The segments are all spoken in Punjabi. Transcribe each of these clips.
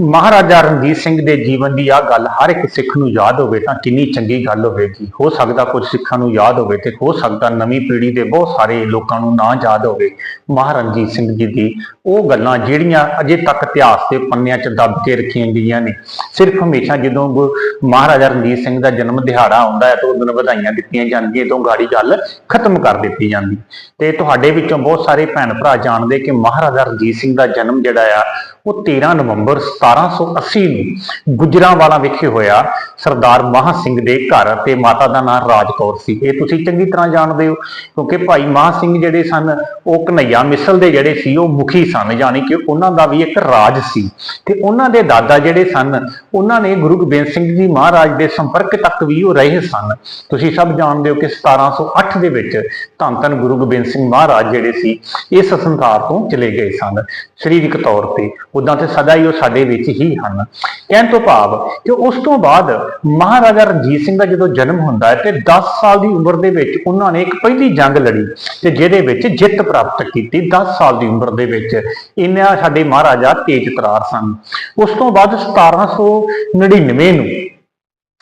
ਮਹਾਰਾਜਾ ਰਣਜੀਤ ਸਿੰਘ ਦੇ ਜੀਵਨ ਦੀ ਆ ਗੱਲ ਹਰ ਇੱਕ ਸਿੱਖ ਨੂੰ ਯਾਦ ਹੋਵੇ ਤਾਂ ਕਿੰਨੀ ਚੰਗੀ ਗੱਲ ਹੋਵੇਗੀ ਹੋ ਸਕਦਾ ਕੁਝ ਸਿੱਖਾਂ ਨੂੰ ਯਾਦ ਹੋਵੇ ਤੇ ਹੋ ਸਕਦਾ ਨਵੀਂ ਪੀੜ੍ਹੀ ਦੇ ਬਹੁਤ ਸਾਰੇ ਲੋਕਾਂ ਨੂੰ ਨਾ ਯਾਦ ਹੋਵੇ। ਮਹਾਰਾਜਾ ਰਣਜੀਤ ਸਿੰਘ ਜੀ ਦੀ ਉਹ ਗੱਲਾਂ ਜਿਹੜੀਆਂ ਅਜੇ ਤੱਕ ਇਤਿਹਾਸ ਦੇ ਪੰਨਿਆਂ 'ਚ ਦੱਬ ਕੇ ਰੱਖੀਆਂ ਗਈਆਂ ਨੇ। ਸਿਰਫ ਹਮੇਸ਼ਾ ਜਦੋਂ ਗੁ- ਮਹਾਰਾਜਾ ਰਣਜੀਤ ਸਿੰਘ ਦਾ ਜਨਮ ਦਿਹਾੜਾ ਆਉਂਦਾ ਹੈ ਤਾਂ ਉਸ ਦਿਨ ਵਧਾਈਆਂ ਦਿੱਤੀਆਂ ਜਾਂਦੀਆਂ ਤੋਂ ਗਾੜੀ ਗੱਲ ਖਤਮ ਕਰ ਦਿੱਤੀ ਜਾਂਦੀ। ਤੇ ਤੁਹਾਡੇ ਵਿੱਚੋਂ ਬਹੁਤ ਸਾਰੇ ਭੈਣ ਭਰਾ ਜਾਣਦੇ ਕਿ ਮਹਾਰਾਜਾ ਰਣਜੀਤ ਸਿੰਘ ਦਾ ਜਨਮ ਜਿਹੜਾ ਆ ਉਹ 13 ਨਵੰਬਰ 1780 ਨੂੰ ਗੁਜਰਾਂਵਾਲਾ ਵਿਖੇ ਹੋਇਆ ਸਰਦਾਰ ਮਹਾਂ ਸਿੰਘ ਦੇ ਘਰ ਤੇ ਮਾਤਾ ਦਾ ਨਾਮ ਰਾਜਕੌਰ ਸੀ। ਇਹ ਤੁਸੀਂ ਚੰਗੀ ਤਰ੍ਹਾਂ ਜਾਣਦੇ ਹੋ, ਕਿਉਂਕਿ ਭਾਈ ਮਹਾਂ ਸਿੰਘ ਜਿਹੜੇ ਸਨ, ਉਹ ਕਨਈਆ ਮਿਸਲ ਦੇ ਜਿਹੜੇ ਸੀ, ਉਹ ਮੁਖੀ ਸਨ, ਯਾਨੀ ਕਿ ਉਹਨਾਂ ਦਾ ਵੀ ਇੱਕ ਰਾਜ ਸੀ। ਤੇ ਉਹਨਾਂ ਦੇ ਦਾਦਾ ਜਿਹੜੇ ਸਨ, ਉਹਨਾਂ ਨੇ ਗੁਰੂ ਗੋਬਿੰਦ ਸਿੰਘ ਜੀ ਮਹਾਰਾਜ ਦੇ ਸੰਪਰਕ ਤੱਕ ਵੀ ਉਹ ਰਹੇ ਸਨ। ਤੁਸੀਂ ਸਭ ਜਾਣਦੇ ਹੋ ਕਿ 1708 ਦੇ ਵਿੱਚ ਧੰਨ ਧੰਨ ਗੁਰੂ ਗੋਬਿੰਦ ਸਿੰਘ ਮਹਾਰਾਜ ਜਿਹੜੇ ਸੀ, ਇਸ ਸੰਸਾਰ ਤੋਂ ਚਲੇ ਗਏ ਸਨ। ਸਰੀਰਕ ਤੌਰ ਤੇ ਉਦਾਂ ਤੇ ਸਦਾ ਹੀ ਉਹ ਸਾਡੇ ਵਿੱਚ ਹੀ ਹਨ। ਕਹਿਣ ਤੋਂ ਭਾਵ ਕਿ ਉਸ ਤੋਂ ਬਾਅਦ ਮਹਾਰਾਜਾ ਰਣਜੀਤ ਸਿੰਘ ਦਾ ਜਦੋਂ ਜਨਮ ਹੁੰਦਾ ਹੈ ਤੇ 10 ਸਾਲ ਦੀ ਉਮਰ ਦੇ ਵਿੱਚ ਉਹਨਾਂ ਨੇ ਇੱਕ ਪਹਿਲੀ ਜੰਗ ਲੜੀ ਤੇ ਜਿਹਦੇ ਵਿੱਚ ਜਿੱਤ ਪ੍ਰਾਪਤ ਕੀਤੀ 10 ਸਾਲ ਦੀ ਉਮਰ ਦੇ ਵਿੱਚ। ਇਹਨਾਂ ਸਾਡੇ ਮਹਾਰਾਜਾ ਤੇਜ ਤਰਾਰ ਸਨ। ਉਸ ਤੋਂ ਬਾਅਦ 1799 ਨੂੰ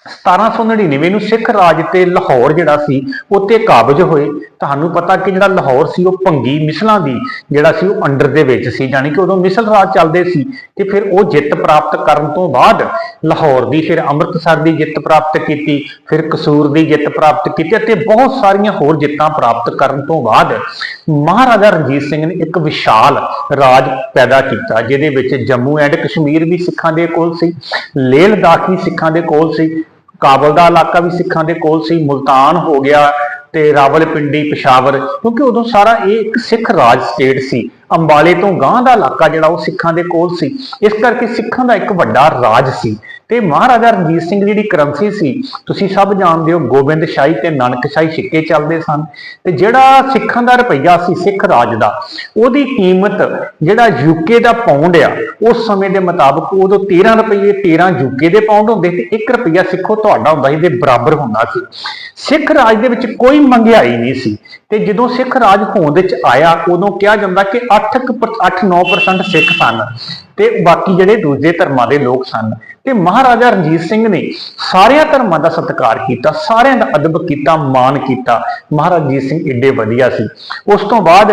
1799 ਨੂੰ ਸਿੱਖ ਰਾਜ ਤੇ ਲਾਹੌਰ ਜਿਹੜਾ ਸੀ ਉੱਤੇ ਕਾਬਜ ਹੋਏ। ਤੁਹਾਨੂੰ ਪਤਾ ਕਿ ਜਿਹੜਾ ਲਾਹੌਰ ਸੀ, ਉਹ ਭੰਗੀ ਮਿਸਲਾਂ ਦੀ ਜਿਹੜਾ ਸੀ, ਉਹ ਅੰਡਰ ਦੇ ਵਿੱਚ ਸੀ। ਯਾਨੀ ਕਿ ਉਦੋਂ ਮਿਸਲ ਰਾਜ ਚੱਲਦੇ ਸੀ ਤੇ ਫਿਰ ਉਹ ਜਿੱਤ ਪ੍ਰਾਪਤ ਕਰਨ ਤੋਂ ਬਾਅਦ ਲਾਹੌਰ ਦੀ ਫਿਰ ਅੰਮ੍ਰਿਤਸਰ ਦੀ ਜਿੱਤ ਪ੍ਰਾਪਤ ਕੀਤੀ, ਫਿਰ ਕਸੂਰ ਦੀ ਜਿੱਤ ਪ੍ਰਾਪਤ ਕੀਤੀ ਅਤੇ ਬਹੁਤ ਸਾਰੀਆਂ ਹੋਰ ਜਿੱਤਾਂ ਪ੍ਰਾਪਤ ਕਰਨ ਤੋਂ ਬਾਅਦ ਮਹਾਰਾਜਾ ਰਣਜੀਤ ਸਿੰਘ ਨੇ ਇੱਕ ਵਿਸ਼ਾਲ ਰਾਜ ਪੈਦਾ ਕੀਤਾ, ਜਿਹਦੇ ਵਿੱਚ ਜੰਮੂ ਐਂਡ ਕਸ਼ਮੀਰ ਵੀ ਸਿੱਖਾਂ ਦੇ ਕੋਲ ਸੀ ਲੇਹ ਲਦਾਖ ਵੀ ਸਿੱਖਾਂ ਦੇ ਕੋਲ ਸੀ ਕਾਬਲ ਦਾ ਇਲਾਕਾ ਵੀ ਸਿੱਖਾਂ ਦੇ ਕੋਲ ਸੀ, ਮੁਲਤਾਨ ਹੋ ਗਿਆ ਤੇ ਰਾਵਲਪਿੰਡੀ, ਪਿਸ਼ਾਵਰ, ਕਿਉਂਕਿ ਉਦੋਂ ਸਾਰਾ ਇਹ ਇੱਕ ਸਿੱਖ ਰਾਜ ਸਟੇਟ ਸੀ। ਅੰਬਾਲੇ ਤੋਂ ਗਾਂਹ ਦਾ ਇਲਾਕਾ ਜਿਹੜਾ ਉਹ ਸਿੱਖਾਂ ਦੇ ਕੋਲ ਸੀ। ਇਸ ਕਰਕੇ ਸਿੱਖਾਂ ਦਾ ਇੱਕ ਵੱਡਾ ਰਾਜ ਸੀ। ਤੇ ਮਹਾਰਾਜਾ ਰਣਜੀਤ ਸਿੰਘ ਦੀ ਜਿਹੜੀ ਕਰੰਸੀ ਸੀ, ਤੁਸੀਂ ਸਭ ਜਾਣਦੇ ਹੋ ਗੋਬਿੰਦ ਸ਼ਾਹੀ ਤੇ ਨਾਨਕ ਸ਼ਾਹੀ ਸਿੱਕੇ ਚੱਲਦੇ ਸਨ। ਤੇ ਜਿਹੜਾ ਸਿੱਖਾਂ ਦਾ ਰੁਪਈਆ ਸੀ ਸਿੱਖ ਰਾਜ ਦਾ, ਉਹਦੀ ਕੀਮਤ ਜਿਹੜਾ ਯੂਕੇ ਦਾ ਪਾਉਂਡ ਆ, ਉਸ ਸਮੇਂ ਦੇ ਮੁਤਾਬਕ ਉਦੋਂ 13 ਰੁਪਏ 13 ਯੂਕੇ ਦੇ ਪਾਉਂਡ ਹੁੰਦੇ ਤੇ 1 ਰੁਪਈਆ ਸਿੱਖੋ ਤੁਹਾਡਾ ਹੁੰਦਾ ਸੀ ਦੇ ਬਰਾਬਰ ਹੁੰਦਾ ਸੀ। ਸਿੱਖ ਰਾਜ ਦੇ ਵਿੱਚ ਕੋਈ ਮਹਿੰਗਾਈ ਨਹੀਂ ਸੀ। ਤੇ ਜਦੋਂ ਸਿੱਖ ਰਾਜ ਹੋਂਦ ਵਿੱਚ ਆਇਆ, ਉਦੋਂ ਕਿਹਾ ਜਾਂਦਾ ਕਿ 8 8-9% ਸਿੱਖ ਸਨ ਤੇ ਬਾਕੀ ਜਿਹੜੇ ਦੂਜੇ ਧਰਮਾਂ ਦੇ ਲੋਕ ਸਨ ਤੇ ਮਹਾਰਾਜਾ ਰਣਜੀਤ ਸਿੰਘ ਨੇ ਸਾਰਿਆਂ ਧਰਮਾਂ ਦਾ ਸਤਿਕਾਰ ਕੀਤਾ, ਸਾਰਿਆਂ ਦਾ ਅਦਬ ਕੀਤਾ, ਮਾਣ ਕੀਤਾ। ਮਹਾਰਾਜਾ ਰਣਜੀਤ ਸਿੰਘ ਏਡੇ ਵਧੀਆ ਸੀ। ਉਸ ਤੋਂ ਬਾਅਦ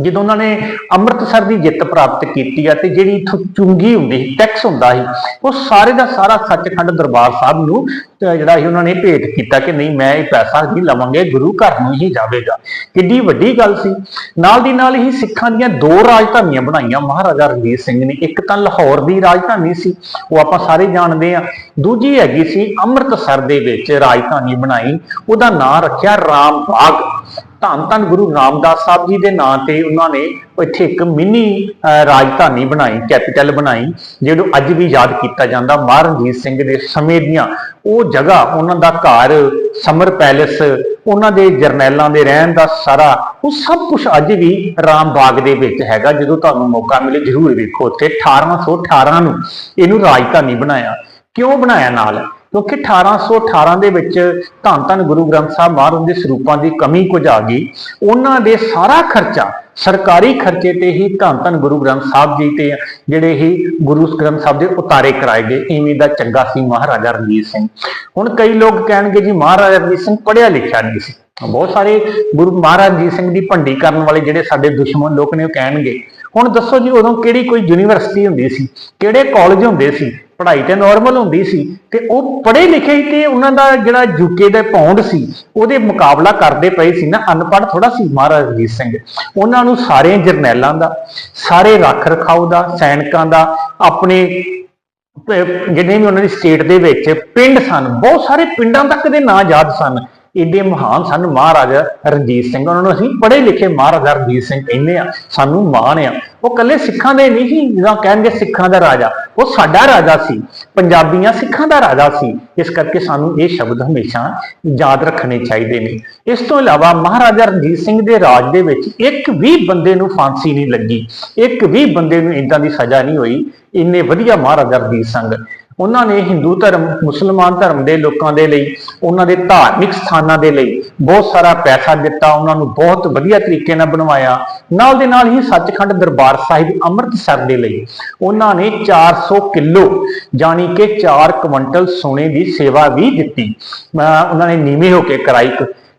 ਜਦੋਂ ਉਹਨਾਂ ਨੇ ਅੰਮ੍ਰਿਤਸਰ ਦੀ ਜਿੱਤ ਪ੍ਰਾਪਤ ਕੀਤੀ ਆ ਤੇ ਜਿਹੜੀ ਇੱਥੋਂ ਚੁੰਗੀ ਹੁੰਦੀ ਸੀ, ਟੈਕਸ ਹੁੰਦਾ ਸੀ, ਉਹ ਸਾਰੇ ਦਾ ਸਾਰਾ ਸੱਚਖੰਡ ਦਰਬਾਰ ਸਾਹਿਬ ਨੂੰ, ਅਹ ਜਿਹੜਾ ਸੀ ਉਹਨਾਂ ਨੇ ਭੇਟ ਕੀਤਾ ਕਿ ਨਹੀਂ, ਮੈਂ ਇਹ ਪੈਸਾ ਨਹੀਂ ਲਵਾਂਗੇ, ਗੁਰੂ ਘਰ ਨੂੰ ਹੀ ਜਾਵੇਗਾ। ਕਿੱਡੀ ਵੱਡੀ ਗੱਲ ਸੀ। ਨਾਲ ਦੀ ਨਾਲ ਹੀ ਸਿੱਖਾਂ ਦੀਆਂ ਦੋ ਰਾਜਧਾਨੀਆਂ ਬਣਾਈਆਂ, ਮਹਾਰਾਜਾ ਰਣਜੀਤ ਸਿੰਘ ਨੇ। ਇੱਕ ਤਾਂ ਲਾਹੌਰ ਦੀ ਰਾਜਧਾਨੀ ਸੀ, ਉਹ ਆਪਾਂ ਸਾਰੇ ਜਾਣਦੇ ਆ ਦੂਜੀ ਹੈਗੀ ਸੀ ਅੰਮ੍ਰਿਤਸਰ ਦੇ ਵਿੱਚ ਰਾਜਧਾਨੀ ਬਣਾਈ, ਉਹਦਾ ਨਾਂ ਰੱਖਿਆ ਰਾਮ ਬਾਗ। ਧੰਨ ਧੰਨ ਗੁਰੂ ਰਾਮਦਾਸ ਸਾਹਿਬ ਜੀ ਦੇ ਨਾਂ ਤੇ ਉਹਨਾਂ ਨੇ ਇੱਥੇ ਇੱਕ ਮਿੰਨੀ ਰਾਜਧਾਨੀ ਬਣਾਈ, ਕੈਪੀਟਲ ਬਣਾਈ, ਜਿਹਨੂੰ ਅੱਜ ਵੀ ਯਾਦ ਕੀਤਾ ਜਾਂਦਾ ਮਹਾਰਣਜੀਤ ਸਿੰਘ ਦੇ ਸਮੇਂ ਦੀਆਂ। ਉਹ ਜਗ੍ਹਾ, ਉਹਨਾਂ ਦਾ ਘਰ, ਸਮਰ ਪੈਲੇਸ, ਉਹਨਾਂ ਦੇ ਜਰਨੈਲਾਂ ਦੇ ਰਹਿਣ ਦਾ ਸਾਰਾ, ਉਹ ਸਭ ਕੁਝ ਅੱਜ ਵੀ ਰਾਮ ਬਾਗ ਦੇ ਵਿੱਚ ਹੈਗਾ। ਜਦੋਂ ਤੁਹਾਨੂੰ ਮੌਕਾ ਮਿਲੇ, ਜ਼ਰੂਰ ਵੇਖੋ ਉੱਥੇ 1818 ਨੂੰ ਇਹਨੂੰ ਰਾਜਧਾਨੀ ਬਣਾਇਆ। ਕਿਉਂ ਬਣਾਇਆ ਨਾਲ? ਕਿਉਂਕਿ 1818 ਦੇ ਵਿੱਚ ਧੰਨ ਧੰਨ ਗੁਰੂ ਗ੍ਰੰਥ ਸਾਹਿਬ ਮਹਾਰਾਜ ਦੇ ਸਰੂਪਾਂ ਦੀ ਕਮੀ ਕੁਝ ਆ ਗਈ। ਉਹਨਾਂ ਦੇ ਸਾਰਾ ਖਰਚਾ ਸਰਕਾਰੀ ਖਰਚੇ ਤੇ ਹੀ ਧੰਨ ਧੰਨ ਗੁਰੂ ਗ੍ਰੰਥ ਸਾਹਿਬ ਜੀ ਤੇ ਜਿਹੜੇ ਹੀ ਗੁਰੂ ਗ੍ਰੰਥ ਸਾਹਿਬ ਦੇ ਉਤਾਰੇ ਕਰਾਏ ਗਏ। ਇਵੇਂ ਦਾ ਚੰਗਾ ਸੀ ਮਹਾਰਾਜਾ ਰਣਜੀਤ ਸਿੰਘ। ਹੁਣ ਕਈ ਲੋਕ ਕਹਿਣਗੇ ਜੀ, ਮਹਾਰਾਜਾ ਰਣਜੀਤ ਸਿੰਘ ਪੜ੍ਹਿਆ ਲਿਖਿਆ ਨਹੀਂ ਸੀ। ਬਹੁਤ ਸਾਰੇ ਗੁਰੂ ਮਹਾਰਾਜ ਰਣਜੀਤ ਸਿੰਘ ਦੀ ਭੰਡੀ ਕਰਨ ਵਾਲੇ ਜਿਹੜੇ ਸਾਡੇ ਦੁਸ਼ਮਣ ਲੋਕ ਨੇ ਉਹ ਕਹਿਣਗੇ। ਹੁਣ ਦੱਸੋ ਜੀ, ਉਦੋਂ ਕਿਹੜੀ ਕੋਈ ਯੂਨੀਵਰਸਿਟੀ ਹੁੰਦੀ ਸੀ? ਕਿਹੜੇ ਕਾਲਜ ਹੁੰਦੇ ਸੀ? ਪੜ੍ਹਾਈ ਤੇ ਨਾਰਮਲ ਹੁੰਦੀ ਸੀ ਤੇ ਉਹ ਪੜ੍ਹੇ ਲਿਖੇ ਹੀ ਤੇ ਉਹਨਾਂ ਦਾ ਜਿਹੜਾ ਯੂਕੇ ਦੇ ਪਾਉਂਡ ਸੀ, ਉਹਦੇ ਮੁਕਾਬਲਾ ਕਰਦੇ ਪਏ ਸੀ ਨਾ ਅਨਪੜ੍ਹ ਥੋੜਾ ਸੀ ਮਹਾਰਾਜ ਰਣਜੀਤ ਸਿੰਘ। ਉਹਨਾਂ ਨੂੰ ਸਾਰੇ ਜਰਨੈਲਾਂ ਦਾ, ਸਾਰੇ ਰੱਖ ਰਖਾਓ ਦਾ, ਸੈਨਿਕਾਂ ਦਾ, ਆਪਣੇ ਪ- ਜਿਹੜੇ ਵੀ ਉਹਨਾਂ ਦੀ ਸਟੇਟ ਦੇ ਵਿੱਚ ਪਿੰਡ ਸਨ, ਬਹੁਤ ਸਾਰੇ ਪਿੰਡਾਂ ਤੱਕ ਦੇ ਨਾਂ ਯਾਦ ਸਨ। ਏਡੇ ਮਹਾਨ ਸਨ ਮਹਾਰਾਜਾ ਰਣਜੀਤ ਸਿੰਘ। ਉਹਨਾਂ ਨੂੰ ਅਸੀਂ ਪੜ੍ਹੇ ਲਿਖੇ ਮਹਾਰਾਜਾ ਰਣਜੀਤ ਸਿੰਘ ਕਹਿੰਦੇ ਆ, ਸਾਨੂੰ ਮਾਣ ਆ। ਉਹ ਕੱਲੇ ਸਿੱਖਾਂ ਦੇ ਨਹੀਂ ਸੀ, ਜਿੱਦਾਂ ਕਹਿਣਗੇ ਸਿੱਖਾਂ ਦਾ ਰਾਜਾ। ਉਹ ਸਾਡਾ ਰਾਜਾ ਸੀ, ਪੰਜਾਬੀਆਂ ਸਿੱਖਾਂ ਦਾ ਰਾਜਾ ਸੀ। ਇਸ ਕਰਕੇ ਸਾਨੂੰ ਇਹ ਸ਼ਬਦ ਹਮੇਸ਼ਾ ਯਾਦ ਰੱਖਣੇ ਚਾਹੀਦੇ ਨੇ। ਇਸ ਤੋਂ ਇਲਾਵਾ ਮਹਾਰਾਜਾ ਰਣਜੀਤ ਸਿੰਘ ਦੇ ਰਾਜ ਦੇ ਵਿੱਚ ਇੱਕ ਵੀ ਬੰਦੇ ਨੂੰ ਫਾਂਸੀ ਨਹੀਂ ਲੱਗੀ। ਇੱਕ ਵੀ ਬੰਦੇ ਨੂੰ ਇਦਾਂ ਦੀ ਸਜ਼ਾ ਨਹੀਂ ਹੋਈ। ਇੰਨੇ ਵਧੀਆ ਮਹਾਰਾਜਾ ਰਣਜੀਤ ਸਿੰਘ। ਉਹਨਾਂ ਨੇ ਹਿੰਦੂ ਧਰਮ, ਮੁਸਲਮਾਨ ਧਰਮ ਦੇ ਲੋਕਾਂ ਦੇ ਲਈ, ਉਹਨਾਂ ਦੇ ਧਾਰਮਿਕ ਸਥਾਨਾਂ ਦੇ ਲਈ ਬਹੁਤ ਸਾਰਾ ਪੈਸਾ ਦਿੱਤਾ, ਉਹਨਾਂ ਨੂੰ ਬਹੁਤ ਵਧੀਆ ਤਰੀਕੇ ਨਾਲ ਬਣਵਾਇਆ। ਨਾਲ ਦੇ ਨਾਲ ਹੀ ਸੱਚਖੰਡ ਦਰਬਾਰ ਸਾਹਿਬ ਅੰਮ੍ਰਿਤਸਰ ਦੇ ਲਈ ਉਹਨਾਂ ਨੇ 400 ਕਿਲੋ, ਜਾਣੀ ਕਿ 4 ਕੁਇੰਟਲ ਸੋਨੇ ਦੀ ਸੇਵਾ ਵੀ ਦਿੱਤੀ। ਅਹ ਉਹਨਾਂ ਨੇ ਨੀਵੇਂ ਹੋ ਕੇ ਕਰਾਈ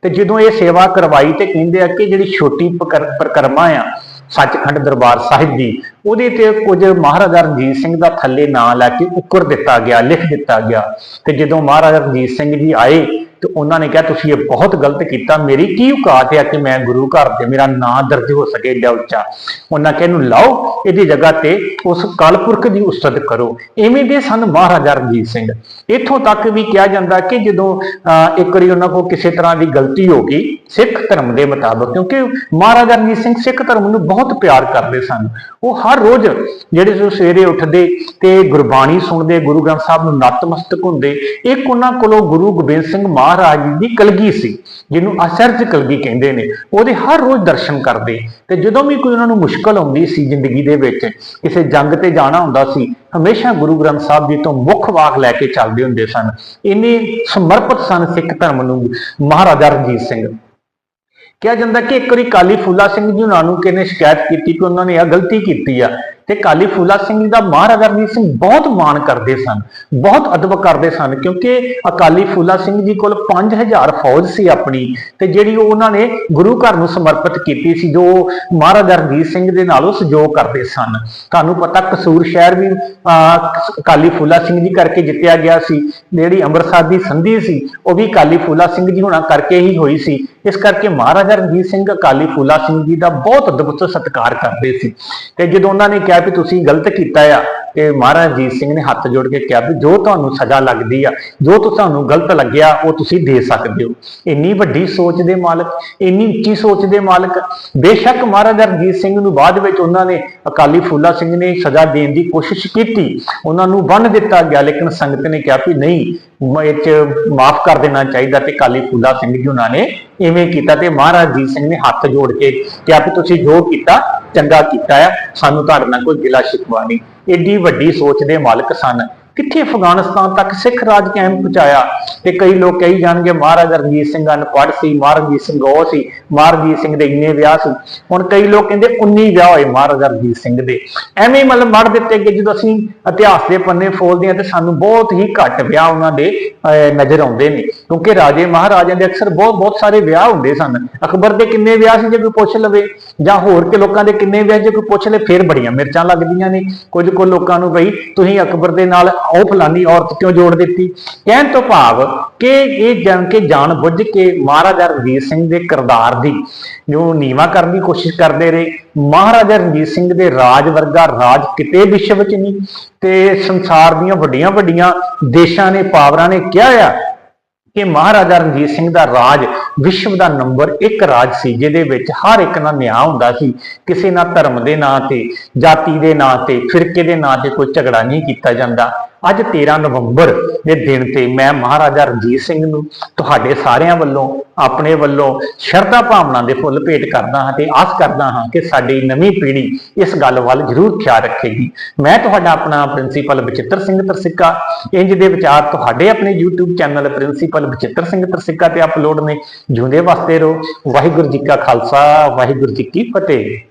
ਤੇ ਜਦੋਂ ਇਹ ਸੇਵਾ ਕਰਵਾਈ ਤੇ ਕਹਿੰਦੇ ਆ ਕਿ ਜਿਹੜੀ ਛੋਟੀ ਪਕਰ- ਪਰਿਕਰਮਾ ਆ, ਸੱਚਖੰਡ ਦਰਬਾਰ ਸਾਹਿਬ ਦੀ ਉਹਦੇ ਤੇ ਕੁਝ ਮਹਾਰਾਜਾ ਰਣਜੀਤ ਸਿੰਘ ਦਾ ਥੱਲੇ ਨਾਂ ਲੈ ਕੇ ਉੱਕਰ ਦਿੱਤਾ ਗਿਆ ਲਿਖ ਦਿੱਤਾ ਗਿਆ। ਤੇ ਜਦੋਂ ਮਹਾਰਾਜਾ ਰਣਜੀਤ ਸਿੰਘ ਜੀ ਆਏ ਤੇ ਉਹਨਾਂ ਨੇ ਕਿਹਾ ਤੁਸੀਂ ਇਹ ਬਹੁਤ ਗਲਤ ਕੀਤਾ। ਮੇਰੀ ਕੀ ਔਕਾਤ ਹੈ ਕਿ ਮੈਂ ਗੁਰੂ ਘਰ ਤੇ ਮੇਰਾ ਨਾਂ ਦਰਜ ਹੋ ਸਕੇ ਏਡਾ ਉੱਚਾ ਉਹਨਾਂ ਕਿਹਾ ਇਹਨੂੰ ਲਾਓ ਇਹਦੀ ਜਗ੍ਹਾ ਤੇ ਉਸ ਕਾਲਪੁਰਖ ਦੀ ਉਸਤਤ ਕਰੋ। ਐਵੇਂ ਦੇ ਸਨ ਮਹਾਰਾਜਾ ਰਣਜੀਤ ਸਿੰਘ। ਇੱਥੋਂ ਤੱਕ ਵੀ ਕਿਹਾ ਜਾਂਦਾ ਕਿ ਜਦੋਂ ਅਹ, ਇੱਕ ਵਾਰੀ ਉਹਨਾਂ ਕੋਲ ਕਿਸੇ ਤਰ੍ਹਾਂ ਦੀ ਗਲਤੀ ਹੋ ਗਈ ਸਿੱਖ ਧਰਮ ਦੇ ਮੁਤਾਬਕ ਕਿਉਂਕਿ ਮਹਾਰਾਜਾ ਰਣਜੀਤ ਸਿੰਘ ਸਿੱਖ ਧਰਮ ਨੂੰ ਬਹੁਤ ਪਿਆਰ ਕਰਦੇ ਸਨ। ਉਹ ਹਰ ਰੋਜ਼ ਜਿਹੜੇ ਸੋ ਸਵੇਰੇ ਉੱਠਦੇ ਤੇ ਗੁਰਬਾਣੀ ਸੁਣਦੇ, ਗੁਰੂ ਗ੍ਰੰਥ ਸਾਹਿਬ ਨੂੰ ਨਤਮਸਤਕ ਹੁੰਦੇ ਇੱਕ ਉਹਨਾਂ ਕੋਲੋਂ ਗੁਰੂ ਗੋਬਿੰਦ ਸਿੰਘ ਮਹਾਰਾਜ ਜੀ ਦੀ ਕਲਗੀ ਸੀ, ਜਿਹਨੂੰ ਅਸਰਜ ਕਲਗੀ ਕਹਿੰਦੇ ਨੇ। ਉਹਦੇ ਹਰ ਰੋਜ਼ ਦਰਸ਼ਨ ਕਰਦੇ ਤੇ ਜਦੋਂ ਵੀ ਕੋਈ ਉਹਨਾਂ ਨੂੰ ਮੁਸ਼ਕਲ ਆਉਂਦੀ ਸੀ ਜ਼ਿੰਦਗੀ ਦੇ ਵਿੱਚ, ਕਿਸੇ ਜੰਗ ਤੇ ਜਾਣਾ ਹੁੰਦਾ ਸੀ, ਹਮੇਸ਼ਾ ਗੁਰੂ ਗ੍ਰੰਥ ਸਾਹਿਬ ਜੀ ਤੋਂ ਮੁੱਖ ਵਾਕ ਲੈ ਕੇ ਚੱਲਦੇ ਹੁੰਦੇ ਸਨ। ਇੰਨੇ ਸਮਰਪਿਤ ਸਨ ਸਿੱਖ ਧਰਮ ਨੂੰ ਮਹਾਰਾਜਾ ਰਣਜੀਤ ਸਿੰਘ। ਕਿਹਾ ਜਾਂਦਾ ਕਿ ਇੱਕ ਵਾਰੀ ਕਾਲੀ ਫੂਲਾ ਸਿੰਘ ਜੀ ਉਹਨਾਂ ਨੂੰ ਕਿਸੇ ਸ਼ਿਕਾਇਤ ਕੀਤੀ ਕਿ ਉਹਨਾਂ ਨੇ ਇਹ ਗਲਤੀ ਕੀਤੀ ਆ। ਤੇ ਕਾਲੀ ਫੂਲਾ ਸਿੰਘ ਜੀ ਦਾ ਮਹਾਰਾਜਾ ਰਣਜੀਤ ਸਿੰਘ ਬਹੁਤ ਮਾਣ ਕਰਦੇ ਸਨ ਬਹੁਤ ਅਦਬ ਕਰਦੇ ਸਨ ਕਿਉਂਕਿ ਅਕਾਲੀ ਫੂਲਾ ਸਿੰਘ ਜੀ ਕੋਲ 5000 ਫੌਜ ਸੀ ਆਪਣੀ ਤੇ ਜਿਹੜੀ ਉਹਨਾਂ ਨੇ ਗੁਰੂ ਘਰ ਨੂੰ ਸਮਰਪਿਤ ਕੀਤੀ ਸੀ ਜੋ ਮਹਾਰਾਜਾ ਰਣਜੀਤ ਸਿੰਘ ਦੇ ਨਾਲ ਉਹ ਸਹਿਯੋਗ ਕਰਦੇ ਸਨ। ਤੁਹਾਨੂੰ ਪਤਾ ਕਸੂਰ ਸ਼ਹਿਰ ਵੀ ਅਹ, ਕਾਲੀ ਫੂਲਾ ਸਿੰਘ ਜੀ ਕਰਕੇ ਜਿੱਤਿਆ ਗਿਆ ਸੀ ਜਿਹੜੀ ਅੰਮ੍ਰਿਤਸਰ ਦੀ ਸੰਧੀ ਸੀ ਉਹ ਵੀ ਅਕਾਲੀ ਫੂਲਾ ਸਿੰਘ ਜੀ ਹੋਣਾ ਕਰਕੇ ਹੀ ਹੋਈ ਸੀ। ਇਸ ਕਰਕੇ ਮਹਾਰਾਜਾ ਰਣਜੀਤ ਸਿੰਘ ਅਕਾਲੀ ਫੂਲਾ ਸਿੰਘ ਜੀ ਦਾ ਬਹੁਤ ਅਦਬ ਤੋਂ ਸਤਿਕਾਰ ਕਰਦੇ ਸੀ। ਤੇ ਜਦੋਂ ਉਹਨਾਂ ਨੇ ਕਿਹਾ ਵੀ ਤੁਸੀਂ ਗਲਤ ਕੀਤਾ ਆ ਤੇ ਮਹਾਰਾਜਾ ਰਣਜੀਤ ਸਿੰਘ ਨੇ ਹੱਥ ਜੋੜ ਕੇ ਕਿਹਾ ਵੀ ਜੋ ਤੁਹਾਨੂੰ ਸਜ਼ਾ ਲੱਗਦੀ ਆ, ਜੋ ਤੁਹਾਨੂੰ ਗਲਤ ਲੱਗਿਆ, ਉਹ ਤੁਸੀਂ ਦੇ ਸਕਦੇ ਹੋ। ਇੰਨੀ ਵੱਡੀ ਸੋਚ ਦੇ ਮਾਲਕ, ਇੰਨੀ ਉੱਚੀ ਸੋਚ ਦੇ ਮਾਲਕ, ਬੇਸ਼ੱਕ ਮਹਾਰਾਜਾ ਰਣਜੀਤ ਸਿੰਘ ਨੂੰ ਬਾਅਦ ਵਿੱਚ ਉਹਨਾਂ ਨੇ ਅਕਾਲੀ ਫੂਲਾ ਸਿੰਘ ਨੇ ਸਜ਼ਾ ਦੇਣ ਦੀ ਕੋਸ਼ਿਸ਼ ਕੀਤੀ। ਉਹਨਾਂ ਨੂੰ ਬੰਨ ਦਿੱਤਾ ਗਿਆ, ਲੇਕਿਨ ਸੰਗਤ ਨੇ ਕਿਹਾ ਵੀ ਨਹੀਂ ਮ- ਮਾਫ ਕਰ ਦੇਣਾ ਚਾਹੀਦਾ ਤੇ ਕਾਲੀ ਫੂਲਾ ਸਿੰਘ ਜੀ ਉਹਨਾਂ ਨੇ ਇਵੇਂ ਕੀਤਾ ਤੇ ਮਹਾਰਾਜ ਜੀ ਸਿੰਘ ਨੇ ਹੱਥ ਜੋੜ ਕੇ ਕਿਹਾ ਵੀ ਤੁਸੀਂ ਜੋ ਕੀਤਾ, ਚੰਗਾ ਕੀਤਾ ਆ, ਸਾਨੂੰ ਤੁਹਾਡੇ ਨਾਲ ਕੋਈ ਗਿਲਾ ਸ਼ਿਕਵਾ ਨਹੀਂ। ਏਡੀ ਵੱਡੀ ਸੋਚ ਦੇ ਮਾਲਕ ਸਨ। ਕਿੱਥੇ ਅਫਗਾਨਿਸਤਾਨ ਤੱਕ ਸਿੱਖ ਰਾਜ ਕਾਇਮ ਪਹੁੰਚਾਇਆ? ਤੇ ਕਈ ਲੋਕ ਕਹੀ ਜਾਣਗੇ ਮਹਾਰਾਜਾ ਰਣਜੀਤ ਸਿੰਘ ਅਨਪੜ੍ਹ ਸੀ ਮਹਾਰਾਜਾ ਸਿੰਘ ਉਹ ਸੀ ਮਹਾਰਾਜਾ ਸਿੰਘ ਦੇ ਇੰਨੇ ਵਿਆਹ ਸੀ। ਹੁਣ ਕਈ ਲੋਕ ਕਹਿੰਦੇ 19 ਵਿਆਹ ਹੋਏ ਮਹਾਰਾਜਾ ਰਣਜੀਤ ਸਿੰਘ ਦੇ। ਐਵੇਂ ਮਤਲਬ ਮੜ ਦਿੱਤੇ ਕਿ ਜਦੋਂ ਅਸੀਂ ਇਤਿਹਾਸ ਦੇ ਪੰਨੇ ਫੋਲਦੇ ਹਾਂ ਤੇ ਸਾਨੂੰ ਬਹੁਤ ਹੀ ਘੱਟ ਵਿਆਹ ਉਹਨਾਂ ਦੇ ਅਹ, ਨਜ਼ਰ ਆਉਂਦੇ ਨੇ। ਕਿਉਂਕਿ ਰਾਜੇ ਮਹਾਰਾਜਿਆਂ ਦੇ ਅਕਸਰ ਬਹੁਤ ਬਹੁਤ ਸਾਰੇ ਵਿਆਹ ਹੁੰਦੇ ਸਨ। ਅਕਬਰ ਦੇ ਕਿੰਨੇ ਵਿਆਹ ਸੀ ਜੇ ਕੋਈ ਪੁੱਛ ਲਵੇ? ਜਾਂ ਹੋਰ ਕੇ ਲੋਕਾਂ ਦੇ ਕਿੰਨੇ ਵਿਆਹ ਜੇ ਕੋਈ ਪੁੱਛ ਲੇ ਫਿਰ ਬੜੀਆਂ ਮਿਰਚਾਂ ਲੱਗਦੀਆਂ ਨੇ। ਕੁਝ ਕੁ ਲੋਕਾਂ ਨੂੰ ਬਈ ਤੁਸੀਂ ਅਕਬਰ ਦੇ ਨਾਲ ਉਹ ਫਲਾਨੀ ਔਰਤ ਕਿਉਂ ਜੋੜ ਦਿੱਤੀ? ਕਹਿਣ ਤੋਂ ਭਾਵ ਕਿ ਇਹ ਜਾਣ ਕੇ ਜਾਣ ਬੁੱਝ ਕੇ ਮਹਾਰਾਜਾ ਰਣਜੀਤ ਸਿੰਘ ਦੇ ਕਿਰਦਾਰ ਦੀ, ਜੋ ਨੀਵਾ ਕਰਨ ਦੀ ਕੋਸ਼ਿਸ਼ ਕਰਦੇ ਰਹੇ, ਮਹਾਰਾਜਾ ਰਣਜੀਤ ਸਿੰਘ ਦੇ ਰਾਜ ਵਰਗਾ ਰਾਜ ਕਿਤੇ ਵਿਸ਼ਵ ਵਿੱਚ ਨਹੀਂ, ਤੇ ਸੰਸਾਰ ਦੀਆਂ ਵੱਡੀਆਂ ਵੱਡੀਆਂ ਦੇਸ਼ਾਂ ਨੇ, ਪਾਵਰਾਂ ਨੇ ਕਿਹਾ ਆ ਕਿ ਮਹਾਰਾਜਾ ਰਣਜੀਤ ਸਿੰਘ ਦਾ ਰਾਜ ਵਿਸ਼ਵ ਦਾ ਨੰਬਰ 1 ਰਾਜ ਸੀ, ਜਿਹਦੇ ਵਿੱਚ ਹਰ ਇੱਕ ਨਾਲ ਨਿਆਂ ਹੁੰਦਾ ਸੀ, ਕਿਸੇ ਨਾਲ ਧਰਮ ਦੇ ਨਾਂ ਤੇ, ਜਾਤੀ ਦੇ ਨਾਂ ਤੇ, ਫਿਰਕੇ ਦੇ ਨਾਂ ਤੇ ਕੋਈ ਝਗੜਾ ਨਹੀਂ ਕੀਤਾ ਜਾਂਦਾ। ਅੱਜ 13 ਨਵੰਬਰ ਦੇ ਦਿਨ ਤੇ ਮੈਂ ਮਹਾਰਾਜਾ ਰਣਜੀਤ ਸਿੰਘ ਨੂੰ ਤੁਹਾਡੇ ਸਾਰਿਆਂ ਵੱਲੋਂ, ਆਪਣੇ ਵੱਲੋਂ ਸ਼ਰਧਾ ਭਾਵਨਾ ਦੇ ਫੁੱਲ ਭੇਟ ਕਰਦਾ ਹਾਂ ਤੇ ਆਸ ਕਰਦਾ ਹਾਂ ਕਿ ਸਾਡੀ ਨਵੀਂ ਪੀੜ੍ਹੀ ਇਸ ਗੱਲ ਵੱਲ ਜ਼ਰੂਰ ਖਿਆਲ ਰੱਖੇਗੀ। ਮੈਂ ਤੁਹਾਡਾ ਆਪਣਾ ਪ੍ਰਿੰਸੀਪਲ ਬਚਿੱਤਰ ਸਿੰਘ ਤਰਸਿੱਕਾ ਇੰਜ ਦੇ ਵਿਚਾਰ ਤੁਹਾਡੇ ਆਪਣੇ YouTube channel principal Bachittar Singh Tarsikka ਤੇ ਅਪਲੋਡ ਨੇ। ਜਿਉਂਦੇ ਵਸਦੇ ਰਹੋ। ਵਾਹਿਗੁਰੂ ਜੀ ਕਾ ਖਾਲਸਾ, ਵਾਹਿਗੁਰੂ ਜੀ ਕੀ ਫਤਿਹ।